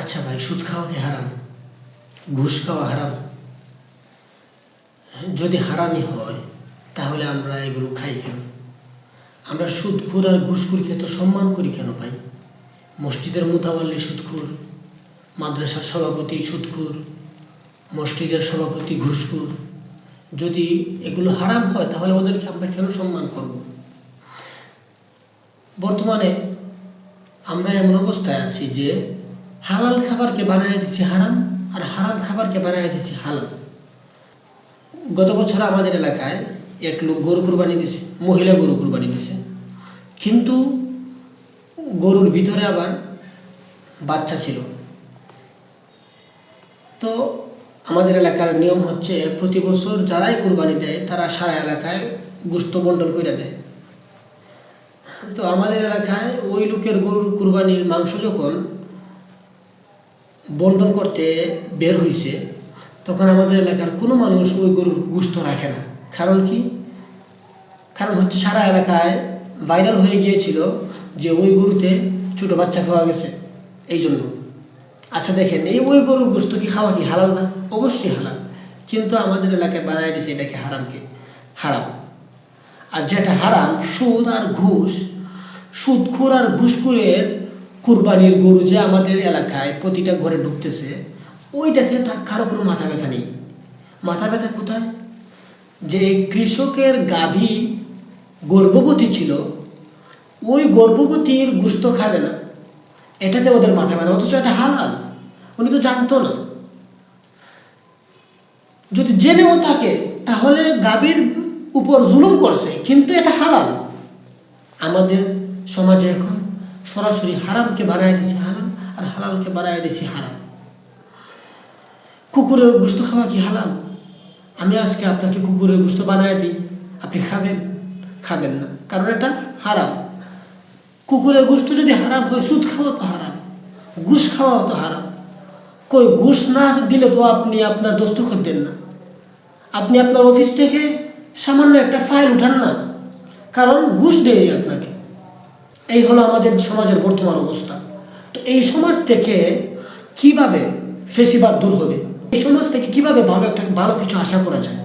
আচ্ছা ভাই, সুদ খাওয়া কি হারাম, ঘুষ খাওয়া হারাম। যদি হারামই হয়, তাহলে আমরা এগুলো খাই কেন? আমরা সুদখুর আর ঘুষখুরকে এত সম্মান করি কেন ভাই? মসজিদের মোতাবাল্লি সুদখুর, মাদ্রাসার সভাপতি সুদখুর, মসজিদের সভাপতি ঘুষখুর। যদি এগুলো হারাম হয়, তাহলে ওদেরকে আমরা কেন সম্মান করব? বর্তমানে আমরা এমন অবস্থায় আছি যে হালাল খাবারকে বানায় দিছি হারাম, আর হারাম খাবারকে বানায় দিছি হালাল। গত বছর আমাদের এলাকায় এক লোক গরু কুরবানি দিছে, মহিলা গরু কুরবানি দিছে। কিন্তু গরুর ভিতরে আবার বাচ্চা ছিল। তো আমাদের এলাকার নিয়ম হচ্ছে, প্রতি বছর যারাই কুরবানি দেয়, তারা সারা এলাকায় গোস্ত বন্টন করে দেয়। তো আমাদের এলাকায় ওই লোকের গরুর কুরবানির মাংস যখন বন্টন করতে বের হয়েছে তখন আমাদের এলাকার কোনো মানুষ ওই গরুর গুস্ত রাখে না। কারণ কি? কারণ হচ্ছে সারা এলাকায় ভাইরাল হয়ে গিয়েছিল যে ওই গরুতে ছোটো বাচ্চা খাওয়া গেছে। এই জন্য। আচ্ছা দেখেন, এই ওই গরুর গোস্ত কি খাওয়া কি হালাল না? অবশ্যই হালাল। কিন্তু আমাদের এলাকায় বানায় দিয়েছে এটাকে হারামকে হারাম। আর যেটা হারাম, সুদ আর ঘুষ। সুদখোর আর ঘুষখোরের কুরবানির গরু যে আমাদের এলাকায় প্রতিটা ঘরে ঢুকতেছে ওইটাতে তার কারও কোনো মাথা ব্যথা নেই। মাথা ব্যথা কোথায়? যে কৃষকের গাভী গর্ভবতী ছিল, ওই গর্ভবতীর গুস্ত খাবে না। এটাতে ওদের মাথা ব্যথা, অথচ এটা হালাল। উনি তো জানতো না। যদি জেনেও থাকে, তাহলে গাভীর উপর জুলুম করছে, কিন্তু এটা হালাল। আমাদের সমাজে এখন সরাসরি হারামকে বানায় দিছে হারাম আর হালালকে বানায় দিছে হারাম। কুকুরের গোস্ত খাওয়া কি হালাল? আমি আজকে আপনাকে কুকুরের গোস্ত বানায় দিই, আপনি খাবেন? খাবেন না। কারণ এটা হারাম। কুকুরের গোস্ত যদি হারাম হয়, সুদ খাওয়া তো হারাম, ঘুষ খাওয়া তো হারাম। কই ঘুষ না দিলে তো আপনি আপনার দস্তখত দেন না। আপনি আপনার অফিস থেকে সামান্য একটা ফাইল উঠান না। কারণ ঘুষ দেয়নি আপনাকে। এই হলো আমাদের সমাজের বর্তমান অবস্থা। তো এই সমাজ থেকে কীভাবে ফেসিবাদ দূর হবে? এই সমাজ থেকে কীভাবে ভালো একটা ভালো কিছু আশা করা যায়?